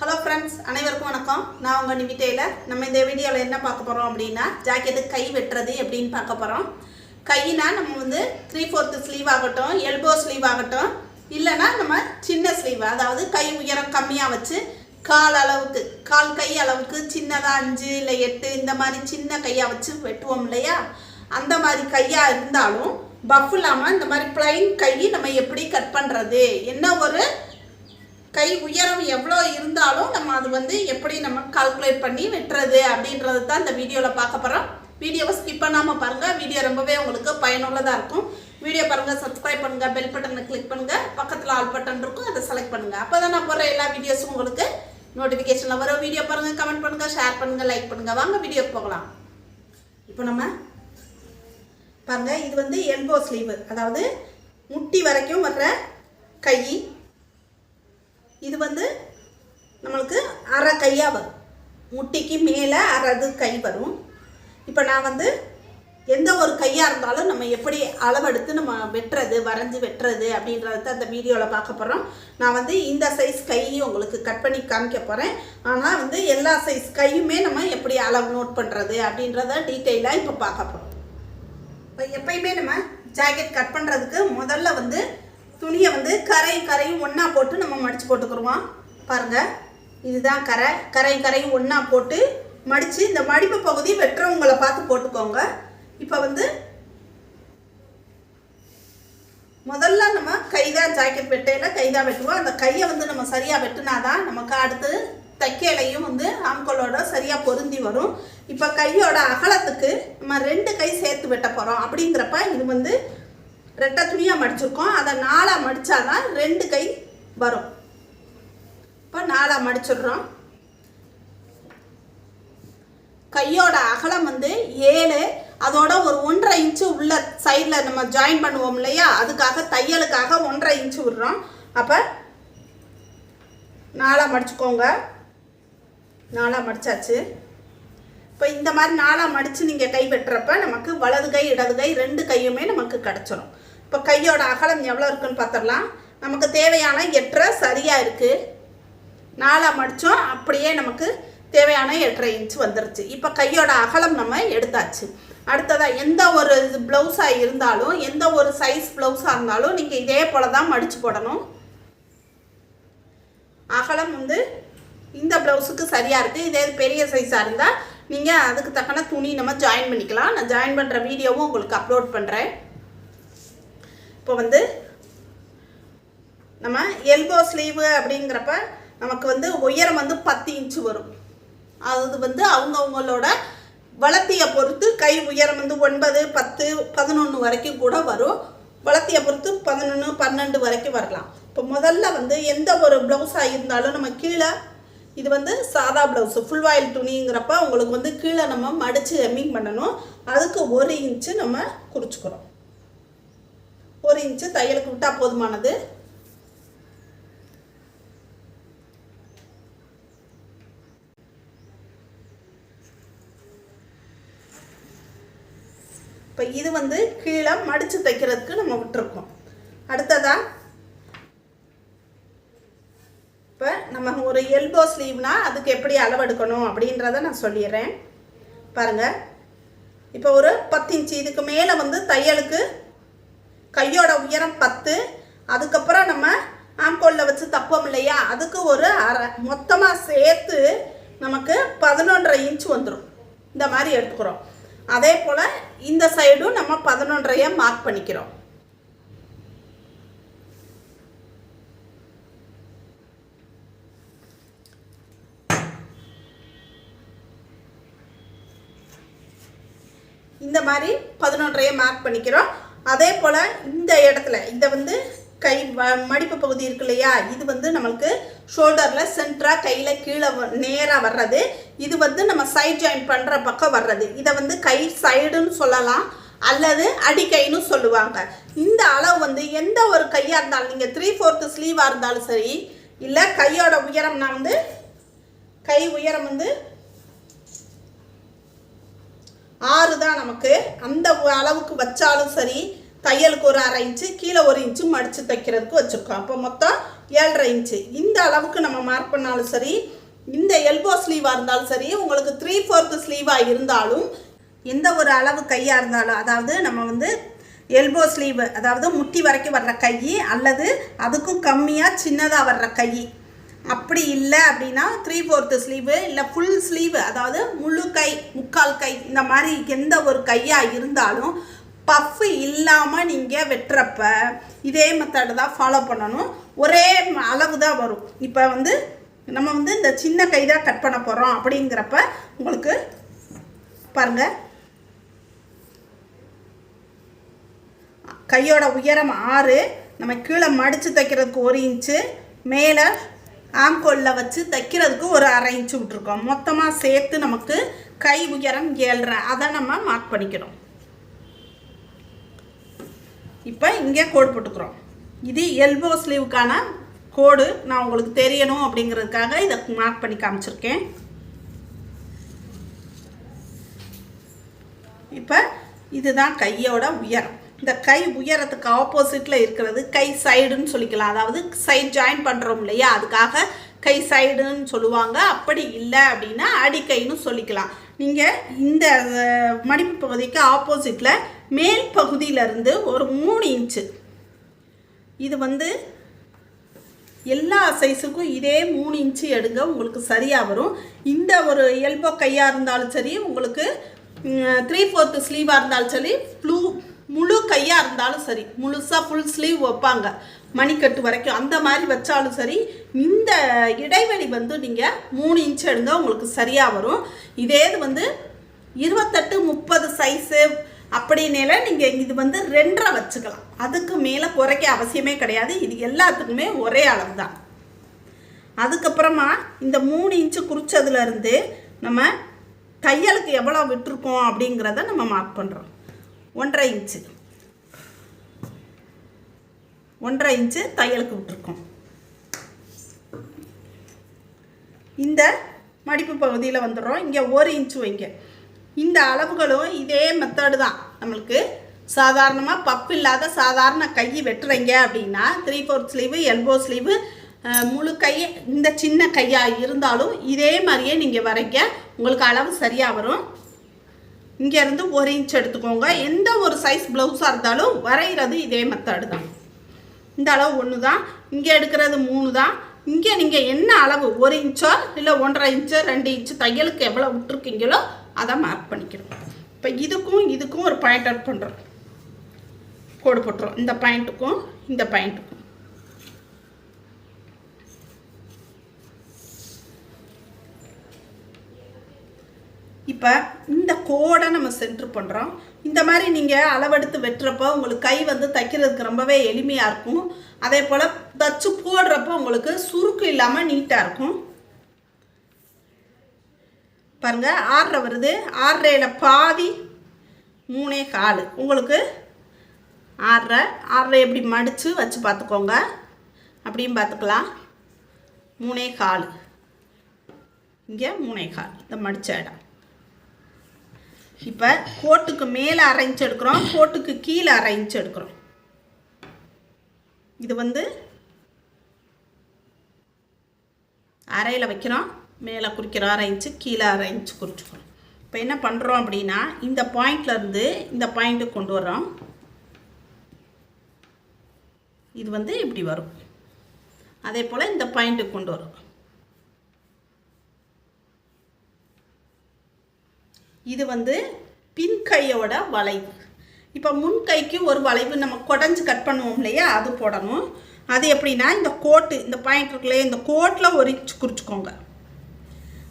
Hello friends அனைவருக்கும் வணக்கம். நான் உங்கள் நிமிட்டையில் நம்ம இந்த வீடியோவில் என்ன பார்க்க போகிறோம் அப்படின்னா ஜாக்கெட்டு கை வெட்டுறது எப்படின்னு பார்க்க போகிறோம் கையினா நம்ம வந்து த்ரீ ஃபோர்த்து ஸ்லீவ் ஆகட்டும் எல்போ ஸ்லீவ் ஆகட்டும் இல்லைன்னா நம்ம சின்ன ஸ்லீவ் அதாவது கை உயரம் கம்மியாக வச்சு கால் அளவுக்கு கால் கை அளவுக்கு சின்னதாக அஞ்சு இல்லை எட்டு இந்த மாதிரி சின்ன கையாக வச்சு வெட்டுவோம் இல்லையா? அந்த மாதிரி கையாக இருந்தாலும் பஃப் இல்லாமல் இந்த மாதிரி பிளைன் கை நம்ம எப்படி கட் பண்ணுறது என்ன ஒரு கை உயரம் எவ்வளோ இருந்தாலும் நம்ம அது வந்து எப்படி நம்ம கால்குலேட் பண்ணி வெட்டுறது அப்படின்றது தான் இந்த வீடியோவில் பார்க்க போகிறோம் வீடியோவை ஸ்கிப் பண்ணாமல் பாருங்கள் வீடியோ ரொம்பவே உங்களுக்கு பயனுள்ளதாக இருக்கும். வீடியோ பாருங்கள் சப்ஸ்கிரைப் பண்ணுங்கள் பெல் பட்டனை கிளிக் பண்ணுங்கள் பக்கத்தில் ஆல் பட்டன் இருக்கும் அதை செலக்ட் பண்ணுங்கள் அப்போ தான் நான் போடுற எல்லா வீடியோஸும் உங்களுக்கு நோட்டிஃபிகேஷனில் வரும். வீடியோ பாருங்கள் கமெண்ட் பண்ணுங்கள் ஷேர் பண்ணுங்கள் லைக் பண்ணுங்கள் வாங்க வீடியோக்கு போகலாம். இப்போ நம்ம பாருங்க இது வந்து எல்போ ஸ்லீவு அதாவது முட்டி வரைக்கும் வர்ற கை. இது வந்து நம்மளுக்கு அரை கையாக வரும். முட்டிக்கு மேலே அரைது கை வரும். இப்போ நான் வந்து எந்த ஒரு கையாக இருந்தாலும் நம்ம எப்படி அளவெடுத்து நம்ம வெட்டுறது வரைஞ்சி வெட்டுறது அப்படின்றத அந்த வீடியோவில் பார்க்க போகிறோம் நான் வந்து இந்த சைஸ் கையும் உங்களுக்கு கட் பண்ணி காமிக்க போகிறேன் ஆனால் வந்து எல்லா சைஸ் கையுமே நம்ம எப்படி அளவு நோட் பண்ணுறது அப்படின்றத டீட்டெயிலாக இப்போ பார்க்க போகிறோம் இப்போ எப்பயுமே நம்ம ஜாக்கெட் கட் பண்ணுறதுக்கு முதல்ல வந்து துணியை வந்து கரையும் கரையும் ஒன்றா போட்டு நம்ம மடித்து போட்டுக்கிருவோம் பாருங்கள் இதுதான் கரை. கரையும் கரையும் ஒன்றா போட்டு மடித்து இந்த மடிப்பு பகுதி வெட்டுறவங்களை பார்த்து போட்டுக்கோங்க. இப்போ வந்து முதல்ல நம்ம கைதான் ஜாக்கெட் வெட்டையில் கைதான் வெட்டுவோம். அந்த கையை வந்து நம்ம சரியாக வெட்டினாதான் நமக்கு அடுத்து தைக்கலையும் வந்து ஆம்கோலோட சரியாக பொருந்தி வரும். இப்போ கையோட அகலத்துக்கு நம்ம ரெண்டு கை சேர்த்து வெட்ட போகிறோம் அப்படிங்கிறப்ப இது வந்து ரெட்டை துணியாக மடிச்சிருக்கோம். அதை நாலாக மடித்தாதான் ரெண்டு கை வரும். இப்போ நாலாக மடிச்சிடுறோம். கையோட அகலம் வந்து ஏழு. அதோட ஒரு ஒன்றரை இன்ச்சு உள்ள சைடில் நம்ம ஜாயின் பண்ணுவோம் இல்லையா? அதுக்காக தையலுக்காக ஒன்றரை இன்ச்சு விடுறோம். அப்போ நாலாக மடிச்சுக்கோங்க. நாலாக மடித்தாச்சு இப்போ இந்த மாதிரி நாலாக மடித்து நீங்கள் கை வெட்டுறப்ப நமக்கு வலது கை இடது கை ரெண்டு கையுமே நமக்கு கிடச்சிரும். இப்போ கையோட அகலம் எவ்வளோ இருக்குன்னு பார்த்துடலாம் நமக்கு தேவையான எட்டரை சரியாக இருக்குது நாலாக மடித்தோம் அப்படியே நமக்கு தேவையான எட்டரை இன்ச் வந்துருச்சு. இப்போ கையோட அகலம் நம்ம எடுத்தாச்சு. அடுத்ததாக எந்த ஒரு ப்ளவுஸாக இருந்தாலும் எந்த ஒரு சைஸ் ப்ளவுஸாக இருந்தாலும் நீங்கள் இதே போல் தான் மடித்து போடணும். அகலம் வந்து இந்த ப்ளவுஸுக்கு சரியாக இருக்குது இதே பெரிய சைஸாக இருந்தால் நீங்கள் அதுக்கு தக்கன துணி நம்ம ஜாயின் பண்ணிக்கலாம். நான் ஜாயின் பண்ணுற வீடியோவும் உங்களுக்கு அப்லோட் பண்ணுறேன் இப்போ வந்து நம்ம எல்போ ஸ்லீவு அப்படிங்கிறப்ப நமக்கு வந்து உயரம் வந்து பத்து இன்ச்சு வரும். அது வந்து அவங்கவுங்களோட வளர்த்தியை பொறுத்து கை உயரம் வந்து ஒன்பது பத்து பதினொன்று வரைக்கும் கூட வரும். வளர்த்தியை பொறுத்து பதினொன்று பன்னெண்டு வரைக்கும் வரலாம். இப்போ முதல்ல வந்து எந்த ஒரு ப்ளவுஸாக இருந்தாலும் நம்ம கீழே இது வந்து சாதா ப்ளவுஸு ஃபுல் வாயில் துணிங்கிறப்ப உங்களுக்கு வந்து கீழே நம்ம மடித்து எம்மிங் பண்ணணும். அதுக்கு ஒரு இன்ச்சு நம்ம குறிச்சிக்கிறோம் ஒரு இன்ச்சு தையலுக்கு விட்டால் போதுமானது. இப்போ இது வந்து கீழே மடித்து தைக்கிறதுக்கு நம்ம விட்டுருக்கோம். அடுத்ததாக இப்போ நம்ம ஒரு எல்போ ஸ்லீவ்னா அதுக்கு எப்படி அளவெடுக்கணும் அப்படின்றத நான் சொல்லிடுறேன். பாருங்கள் இப்போ ஒரு பத்து இன்ச்சு இதுக்கு மேலே வந்து தையலுக்கு கையோட உயரம் பத்து. அதுக்கப்புறம் நம்ம ஆம்கோலில் வச்சு தப்போம் இல்லையா? அதுக்கு ஒரு அரை. மொத்தமாக சேர்த்து நமக்கு பதினொன்றரை இன்ச் வந்துடும் இந்த மாதிரி எடுத்துக்கிறோம். அதே போல் இந்த சைடும் நம்ம பதினொன்றைய மார்க் பண்ணிக்கிறோம். இந்த மாதிரி பதினொன்றைய மார்க் பண்ணிக்கிறோம். அதே போல் இந்த இடத்துல இதை வந்து கை வ- மடிப்பு பகுதி இருக்கு இல்லையா? இது வந்து நம்மளுக்கு ஷோல்டரில் சென்டராக கையில் கீழே நேராக வர்றது. இது வந்து நம்ம சைட் ஜாயின் பண்ணுற பக்கம் வர்றது. இதை வந்து கை சைடுன்னு சொல்லலாம் அல்லது அடிக்கைன்னு சொல்லுவாங்க. இந்த அளவு வந்து எந்த ஒரு கையாக இருந்தாலும் நீங்கள் த்ரீ ஃபோர்த்து ஸ்லீவாக இருந்தாலும் சரி இல்லை கையோட உயரம் நான் வந்து கை உயரம் வந்து ஆறு தான் நமக்கு. அந்த அளவுக்கு வச்சாலும் சரி தையலுக்கு ஒரு அரை இன்ச்சு கீழே ஒரு இன்ச்சு மடித்து தைக்கிறதுக்கு வச்சுருக்கோம். அப்போ மொத்தம் ஏழரை இன்ச்சு. இந்த அளவுக்கு நம்ம மார்க் பண்ணாலும் சரி இந்த எல்போ ஸ்லீவாக இருந்தாலும் சரி உங்களுக்கு த்ரீ ஃபோர்த்து ஸ்லீவாக இருந்தாலும் எந்த ஒரு அளவு கையாக இருந்தாலும் அதாவது நம்ம வந்து எல்போ ஸ்லீவ் அதாவது முட்டி வரைக்கும் வர்ற கை அல்லது அதுக்கும் கம்மியாக சின்னதாக வர்ற கை அப்படி இல்லை அப்படின்னா த்ரீ ஃபோர்த்து ஸ்லீவு இல்லை ஃபுல் ஸ்லீவு அதாவது முழு கை முக்கால் கை இந்த மாதிரி எந்த ஒரு கையாக இருந்தாலும் பஃப் இல்லாமல் நீங்கள் வெட்டுறப்ப இதே மெத்தடு தான் ஃபாலோ பண்ணணும். ஒரே அளவு தான் வரும். இப்போ வந்து நம்ம வந்து இந்த சின்ன கை தான் கட் பண்ண போகிறோம் அப்படிங்கிறப்ப உங்களுக்கு பாருங்கள் கையோட உயரம் ஆறு நம்ம கீழே மடித்து தைக்கிறதுக்கு ஒரு இன்ச்சு மேலே ஆம்கோலில் வச்சு தைக்கிறதுக்கு ஒரு அரை இன்ச்சு விட்ருக்கோம் மொத்தமாக சேர்த்து நமக்கு கை உயரம் ஏழ்ரை. அதை நம்ம மார்க் பண்ணிக்கிறோம் இப்போ இங்கே கோடு போட்டுக்கிறோம். இது எல்போ ஸ்லீவுக்கான கோடு. நான் உங்களுக்கு தெரியணும் அப்படிங்கிறதுக்காக இதை மார்க் பண்ணி காமிச்சிருக்கேன். இப்போ இதுதான் கையோட உயரம். இந்த கை உயரத்துக்கு ஆப்போசிட்டில் இருக்கிறது கை சைடுன்னு சொல்லிக்கலாம். அதாவது சைடு ஜாயின் பண்ணுறோம் இல்லையா? அதுக்காக கை சைடுன்னு சொல்லுவாங்க. அப்படி இல்லை அப்படின்னா அடிக்கைன்னு சொல்லிக்கலாம். நீங்கள் இந்த மடிப்பு பகுதிக்கு ஆப்போசிட்டில் மேல் பகுதியிலேருந்து ஒரு மூணு இன்ச்சு இது வந்து எல்லா சைஸுக்கும் இதே மூணு இன்ச்சு எடுங்க. உங்களுக்கு சரியாக வரும். இந்த ஒரு எல்போ கையாக இருந்தாலும் சரி உங்களுக்கு த்ரீ ஃபோர்த்து ஸ்லீவாக இருந்தாலும் சரி ப்ளூ முழு கையாக இருந்தாலும் சரி முழுசாக ஃபுல் ஸ்லீவ் வைப்பாங்க. மணிக்கட்டு வரைக்கும் அந்த மாதிரி வச்சாலும் சரி இந்த இடைவெளி வந்து நீங்கள் மூணு இன்ச் எடுங்க உங்களுக்கு சரியாக வரும். இதே இது வந்து இருபத்தெட்டு முப்பது சைஸு அப்படின்னேல நீங்கள் இது வந்து ரெண்டரை வச்சுக்கலாம். அதுக்கு மேலே குறைக்க அவசியமே கிடையாது. இது எல்லாத்துக்குமே ஒரே அளவு தான் அதுக்கப்புறமா இந்த மூணு இன்ச்சு குறிச்சதுலேருந்து நம்ம தையலுக்கு எவ்வளோ விட்டுருக்கோம் அப்படிங்கிறத நம்ம மார்க் பண்ணுறோம் ஒன்றரை இன்ச்சு. ஒன்றரை இன்ச்சு தையலுக்கு விட்டுருக்கோம். இந்த மடிப்பு பகுதியில் வந்துடுறோம். இங்கே ஒரு இன்ச்சு வைங்க. இந்த அளவுகளும் இதே மெத்தடு தான். நம்மளுக்கு சாதாரணமாக பப்பு இல்லாத சாதாரண கை வெட்டுறீங்க அப்படின்னா three fourth sleeve elbow sleeve முழு கை இந்த சின்ன கையாக இருந்தாலும் இதே மாதிரியே நீங்கள் வரைங்க. உங்களுக்கு அளவு சரியாக வரும். இங்கேருந்து ஒரு இன்ச் எடுத்துக்கோங்க. எந்த ஒரு சைஸ் ப்ளவுஸாக இருந்தாலும் வரைகிறது இதே மெத்தடு தான். இந்த அளவு ஒன்று தான் இங்கே எடுக்கிறது மூணு தான் இங்கே நீங்கள் என்ன அளவு? ஒரு இன்ச்சோ இல்லை ஒன்றரை இன்ச்சோ ரெண்டு இன்ச்சு தையலுக்கு எவ்வளோ விட்டுருக்கீங்களோ அதை மார்க் பண்ணிக்கிறோம். இப்போ இதுக்கும் இதுக்கும் ஒரு பாயிண்ட் அவுட் பண்ணுறோம் கோடு போட்டுரும் இந்த பாயிண்ட்டுக்கும் இந்த பாயிண்ட்டுக்கும் இப்போ இந்த கோடை நம்ம சென்ட்ரு பண்ணுறோம் இந்த மாதிரி நீங்கள் அளவெடுத்து வெட்டுறப்போ உங்களுக்கு கை வந்து தைக்கிறதுக்கு ரொம்பவே எளிமையாக இருக்கும். அதே போல் தச்சு போடுறப்போ உங்களுக்கு சுருக்கு இல்லாமல் நீட்டாக இருக்கும். பாருங்கள் ஆறரை வருது. ஆறரையில் பாதி மூணே கால். உங்களுக்கு ஆறரை ஆறரை எப்படி மடித்து வச்சு பார்த்துக்கோங்க. அப்படியும் பார்த்துக்கலாம். மூணே கால். இங்கே மூணே கால். இந்த மடித்த இடம். இப்போ கோட்டுக்கு மேலே அரை இன்ச் எடுக்கிறோம் கோட்டுக்கு கீழே அரை இன்ச் எடுக்கிறோம். இது வந்து அரையில் வைக்கிறோம். மேலே குறிக்கிறோம் அரை கீழே அரை இன்ச்சு குறிச்சிக்கிறோம். இப்போ என்ன பண்ணுறோம் அப்படின்னா இந்த பாயிண்ட்லேருந்து இந்த பாயிண்ட்டுக்கு கொண்டு வர்றோம். இது வந்து இப்படி வரும். அதே போல் இந்த பாயிண்ட்டுக்கு கொண்டு வரும். இது வந்து பின்கையோட வளைவு. இப்போ முன் கைக்கு ஒரு வளைவு நம்ம குடஞ்சி கட் பண்ணுவோம் இல்லையா? அது போடணும். அது எப்படின்னா இந்த கோட்டு இந்த பாயிண்ட் இருக்குல்லையே? இந்த கோட்டில் ஒரு இன்ச் குறிச்சிக்கோங்க.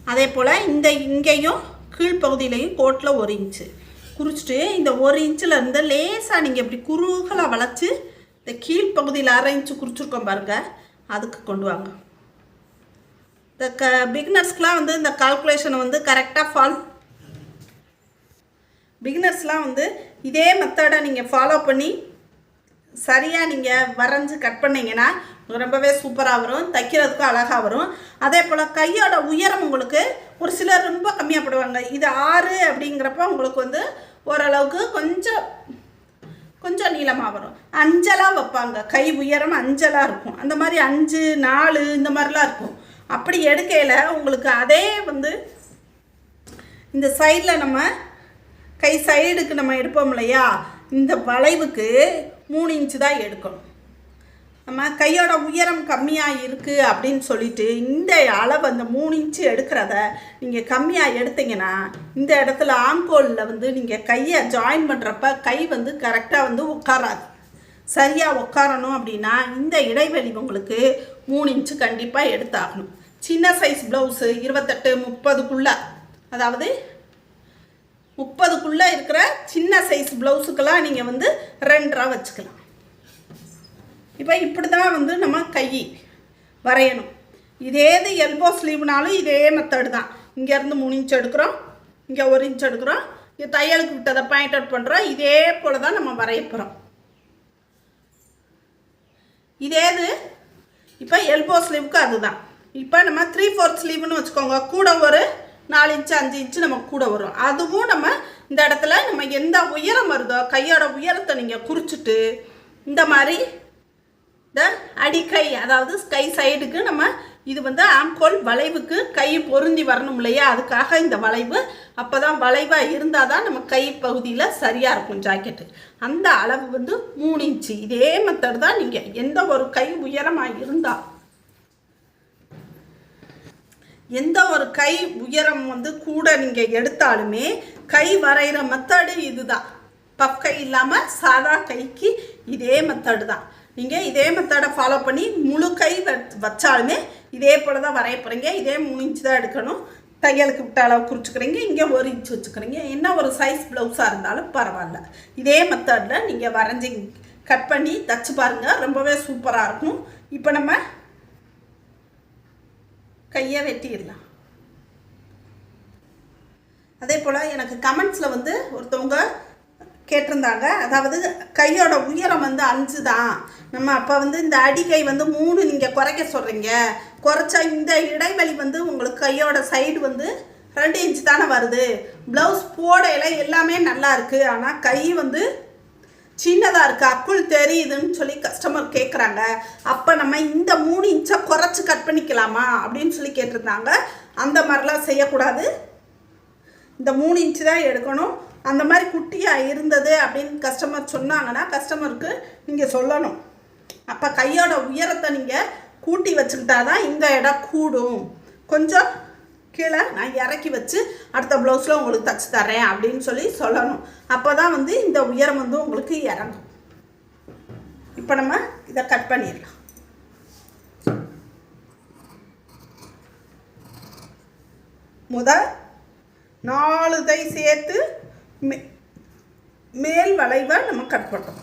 அதே போல் இந்த இங்கேயும் கீழ்ப்பகுதியிலையும் கோட்டில் ஒரு இன்ச்சு. குறிச்சிட்டு இந்த ஒரு இன்ச்சில் இருந்து லேசாக நீங்கள் இப்படி குறுகலாக வளைச்சி இந்த கீழ்ப்பகுதியில் அரை இன்ச்சு குறிச்சிருக்கோம் பாருங்க. அதுக்கு கொண்டு வாங்க. இந்த க பிகினர்ஸ்க்கெலாம் வந்து இந்த கால்குலேஷனை வந்து கரெக்டாக ஃபால் பிகினர்ஸ்லாம் வந்து இதே மெத்தடை நீங்கள் ஃபாலோ பண்ணி சரியாக நீங்கள் வரைஞ்சி கட் பண்ணிங்கன்னா ரொம்பவே சூப்பராக வரும் தைக்கிறதுக்கும் அழகாக வரும். அதே போல் கையோட உயரம் உங்களுக்கு ஒரு சிலர் ரொம்ப கம்மியாக போடுவாங்க. இது ஆறு அப்படிங்கிறப்ப உங்களுக்கு வந்து ஓரளவுக்கு கொஞ்சம் கொஞ்சம் நீளமாக வரும். அஞ்சலாக வைப்பாங்க. கை உயரம் அஞ்சலாக இருக்கும். அந்த மாதிரி அஞ்சு நாலு இந்த மாதிரிலாம் இருக்கும். அப்படி எடுக்கையில் உங்களுக்கு அதே வந்து இந்த சைடில் நம்ம கை சைடுக்கு நம்ம எடுப்போம் இல்லையா? இந்த வளைவுக்கு மூணு இன்ச்சு தான் எடுக்கணும். நம்ம கையோட உயரம் கம்மியாக இருக்குது அப்படின்னு சொல்லிட்டு இந்த அளவு அந்த மூணு இன்ச்சு எடுக்கிறத நீங்கள் கம்மியாக எடுத்தீங்கன்னா இந்த இடத்துல ஆம்கோலில் வந்து நீங்கள் கையை ஜாயின் பண்ணுறப்ப கை வந்து கரெக்டாக வந்து உட்காராது. சரியாக உட்காரணும் அப்படின்னா இந்த இடைவெளி உங்களுக்கு மூணு இன்ச்சு கண்டிப்பாக எடுத்தாகணும். சின்ன சைஸ் ப்ளவுஸு இருபத்தெட்டு முப்பதுக்குள்ளே அதாவது முப்பதுக்குள்ளே இருக்கிற சின்ன சைஸ் ப்ளவுஸுக்கெல்லாம் நீங்கள் வந்து ரெண்டராக வச்சுக்கலாம். இப்போ இப்படி தான் வந்து நம்ம கை வரையணும். இதே இது எல்போ ஸ்லீவ்னாலும் இதே மெத்தடு தான். இங்கேருந்து மூணு இன்ச் எடுக்கிறோம். இங்கே ஒரு இன்ச் எடுக்கிறோம். இங்கே தையலுக்கு விட்டதை பாயிண்ட் அவுட் பண்ணுறோம் இதே போல் தான் நம்ம வரைய போகிறோம் இதே இது இப்போ எல்போ ஸ்லீவுக்கு அதுதான். இப்போ நம்ம த்ரீ ஃபோர்த் ஸ்லீவ்னு வச்சுக்கோங்க. கூட ஒரு நாலு இன்ச்சு அஞ்சு இன்ச்சு நமக்கு கூட வரும் அதுவும் நம்ம இந்த இடத்துல நம்ம எந்த உயரம் வருதோ கையோட உயரத்தை நீங்கள் குறிச்சிட்டு இந்த மாதிரி இந்த அடிக்கை அதாவது கை சைடுக்கு நம்ம இது வந்து ஆம்கோல் வளைவுக்கு கை பொருந்தி வரணும் இல்லையா? அதுக்காக இந்த வளைவு. அப்போ தான் வளைவாக இருந்தால் தான் நம்ம கை பகுதியில் சரியாக இருக்கும் ஜாக்கெட்டு அந்த அளவு வந்து மூணு இன்ச்சு. இதே மெத்தட் தான் நீங்கள் எந்த ஒரு கை உயரமாக இருந்தால் எந்த ஒரு கை உயரம் வந்து கூட நீங்கள் எடுத்தாலுமே கை வரைகிற மெத்தடு இதுதான். பஃப் கை இல்லாமல் சாதா கைக்கு இதே மெத்தடு தான். நீங்கள் இதே மெத்தடை ஃபாலோ பண்ணி முழு கை வச்- வச்சாலுமே இதே போல் தான் வரைய போகிறீங்க இதே மூணு இன்ச்சு தான் எடுக்கணும். தையலுக்கு விட்ட அளவு குறிச்சுக்கிறீங்க. இங்கே ஒரு இன்ச் வச்சுக்கிறீங்க. என்ன ஒரு சைஸ் ப்ளவுஸாக இருந்தாலும் பரவாயில்ல. இதே மெத்தடில் நீங்கள் வரைஞ்சி கட் பண்ணி தச்சு பாருங்கள் ரொம்பவே சூப்பராக இருக்கும். இப்போ நம்ம கையை வெட்டிடலாம். அதே போல் எனக்கு கமெண்ட்ஸில் வந்து ஒருத்தவங்க கேட்டிருந்தாங்க. அதாவது கையோட உயரம் வந்து அஞ்சு தான். நம்ம அப்போ வந்து இந்த அடிக்கை வந்து மூணு நீங்கள் குறைக்க சொல்கிறீங்க குறைச்சா இந்த இடைவெளி வந்து உங்களுக்கு கையோட சைடு வந்து ரெண்டு இன்ச் தானே வருது. ப்ளவுஸ் போடையில எல்லாமே நல்லா இருக்குது ஆனால் கை வந்து சின்னதாக இருக்குது அக்குள் தெரியுதுன்னு சொல்லி கஸ்டமர் கேட்குறாங்க அப்போ நம்ம இந்த மூணு இன்ச்சை குறைச்சி கட் பண்ணிக்கலாமா? அப்படின்னு சொல்லி கேட்டிருந்தாங்க. அந்த மாதிரிலாம் செய்யக்கூடாது. இந்த மூணு இன்ச்சு தான் எடுக்கணும். அந்த மாதிரி குட்டியாக இருந்தது அப்படின்னு கஸ்டமர் சொன்னாங்கன்னா கஸ்டமருக்கு நீங்கள் சொல்லணும். அப்போ கையோட உயரத்தை நீங்கள் கூட்டி வச்சுக்கிட்டா தான் இந்த இடம் கூடும். கொஞ்சம் கீழே நான் இறக்கி வச்சு அடுத்த ப்ளவுஸில் உங்களுக்கு தச்சு தரேன் அப்படின்னு சொல்லி சொல்லணும். அப்போ தான் வந்து இந்த உயரம் வந்து உங்களுக்கு இறங்கும். இப்போ நம்ம இதை கட் பண்ணிடலாம். முதல் நாலு தை சேர்த்து மே மேல் வளைவை நம்ம கட் பண்ணுறோம்.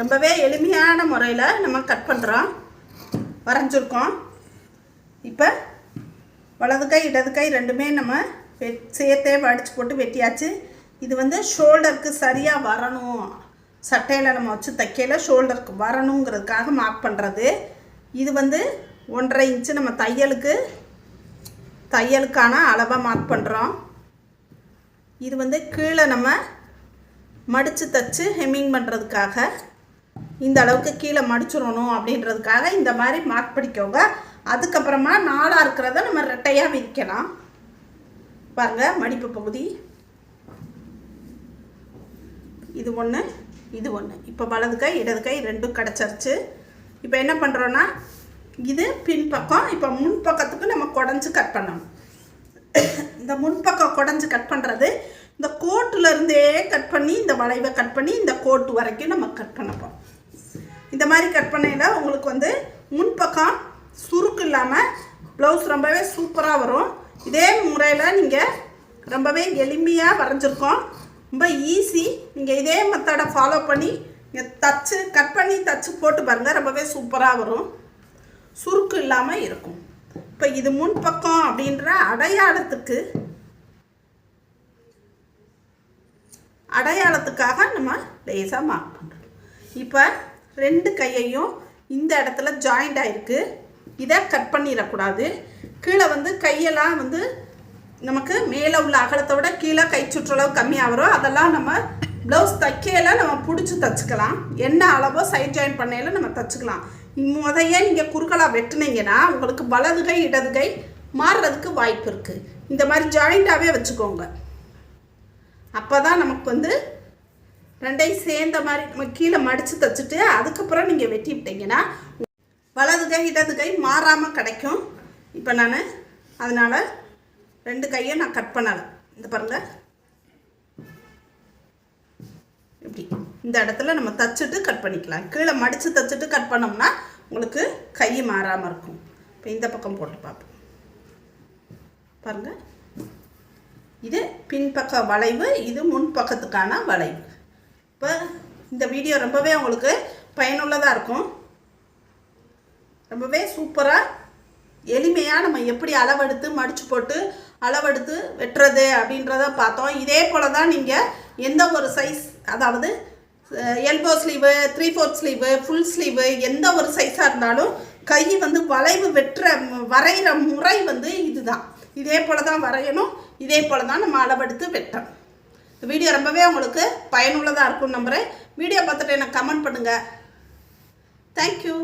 ரொம்பவே எளிமையான முறையில் நம்ம கட் பண்ணுறோம் வரைஞ்சிருக்கோம். இப்போ வலது கை இடது கை ரெண்டுமே நம்ம வெ- சேர்த்தே வடித்து போட்டு வெட்டியாச்சு. இது வந்து ஷோல்டருக்கு சரியாக வரணும். சட்டையில் நம்ம வச்சு தைக்கையில ஷோல்டருக்கு வரணுங்கிறதுக்காக மார்க் பண்ணுறது இது வந்து ஒன்றரை இன்ச்சு நம்ம தையலுக்கு தையலுக்கான அளவை மார்க் பண்ணுறோம் இது வந்து கீழே நம்ம மடித்து தச்சு ஹெம்மிங் பண்ணுறதுக்காக இந்த அளவுக்கு கீழே மடிச்சிடணும் அப்படின்றதுக்காக இந்த மாதிரி மார்க் பிடிக்கோங்க. அதுக்கப்புறமா நாளாக இருக்கிறத நம்ம ரெட்டையாக விரிக்கலாம். பாருங்கள் மடிப்பு பகுதி. இது ஒன்று இது ஒன்று இப்போ வலது கை இடது கை ரெண்டும் கிடச்சிருச்சு. இப்போ என்ன பண்ணுறோன்னா இது பின்பக்கம் இப்போ முன்பக்கத்துக்கு நம்ம குடஞ்சி கட் பண்ணணும். இந்த முன்பக்கம் குடஞ்சி கட் பண்ணுறது இந்த கோட்டில் இருந்தே கட் பண்ணி இந்த வளைவை கட் பண்ணி இந்த கோட்டு வரைக்கும் நம்ம கட் பண்ணப்போம் இந்த மாதிரி கட் பண்ணையில் உங்களுக்கு வந்து முன்பக்கம் சுருக்கு இல்லாமல் ப்ளவுஸ் ரொம்பவே சூப்பராக வரும். இதே முறையில் நீங்கள் ரொம்பவே எளிமையாக வரைஞ்சிருக்கோம். ரொம்ப ஈஸி நீங்கள் இதே மெத்தடை ஃபாலோ பண்ணி நீங்கள் தச்சு கட் பண்ணி தச்சு போட்டு பாருங்கள் ரொம்பவே சூப்பராக வரும். சுருக்கு இல்லாமல் இருக்கும். இப்போ இது முன்பக்கம் அப்படின்ற அடையாளத்துக்கு அடையாளத்துக்காக நம்ம லேசாக மார்க் பண்ணுறோம் இப்போ ரெண்டு கையையும் இந்த இடத்துல ஜாயிண்ட் ஆகிருக்கு இதை கட் பண்ணிடக்கூடாது. கீழே வந்து கையெல்லாம் வந்து நமக்கு மேலே உள்ள அகலத்தை விட கீழே கை சுற்றளவு கம்மியாக வரும் அதெல்லாம் நம்ம ப்ளவுஸ் தைக்கையில் நம்ம பிடிச்சி தச்சுக்கலாம். என்ன அளவோ சைட் ஜாயின் பண்ணையில் நம்ம தச்சுக்கலாம். முதைய நீங்கள் குறுக்கலாக வெட்டினீங்கன்னா உங்களுக்கு வலது கை இடது கை மாறுறதுக்கு வாய்ப்பு இருக்குது இந்த மாதிரி ஜாயிண்டாகவே வச்சுக்கோங்க. அப்போ தான் நமக்கு வந்து ரெண்டையும் சேர்ந்த மாதிரி நம்ம கீழே மடித்து தச்சுட்டு அதுக்கப்புறம் நீங்கள் வெட்டி விட்டீங்கன்னா வலது கை இடது கை மாறாமல் கிடைக்கும். இப்போ நான் அதனால் ரெண்டு கையை நான் கட் பண்ணலை. இந்த பாருங்கள் இப்படி. இந்த இடத்துல நம்ம தச்சுட்டு கட் பண்ணிக்கலாம். கீழே மடித்து தச்சுட்டு கட் பண்ணோம்னா உங்களுக்கு கை மாறாமல் இருக்கும். இப்போ இந்த பக்கம் போட்டு பார்ப்போம். பாருங்கள் இது பின்பக்க வளைவு இது முன்பக்கத்துக்கான வளைவு. இப்போ இந்த வீடியோ ரொம்பவே உங்களுக்கு பயனுள்ளதாக இருக்கும். ரொம்பவே சூப்பராக எளிமையாக நம்ம எப்படி அளவெடுத்து மடித்து போட்டு அளவெடுத்து வெட்டுறது அப்படின்றத பார்த்தோம். இதே போல் தான் நீங்கள் எந்த ஒரு சைஸ் அதாவது elbow sleeve three fourth sleeve full sleeve எந்த ஒரு சைஸாக இருந்தாலும் கை வந்து வளைவு வெட்டுற வரைகிற முறை வந்து இதுதான். இதே போல் தான் வரையணும் இதே போல் தான் நம்ம அளவெடுத்து வெட்டணும். இந்த வீடியோ ரொம்பவே உங்களுக்கு பயனுள்ளதாக இருக்கும்னு நம்புகிறேன் வீடியோ பார்த்துட்டு எனக்கு கமெண்ட் பண்ணுங்கள் தேங்க்யூ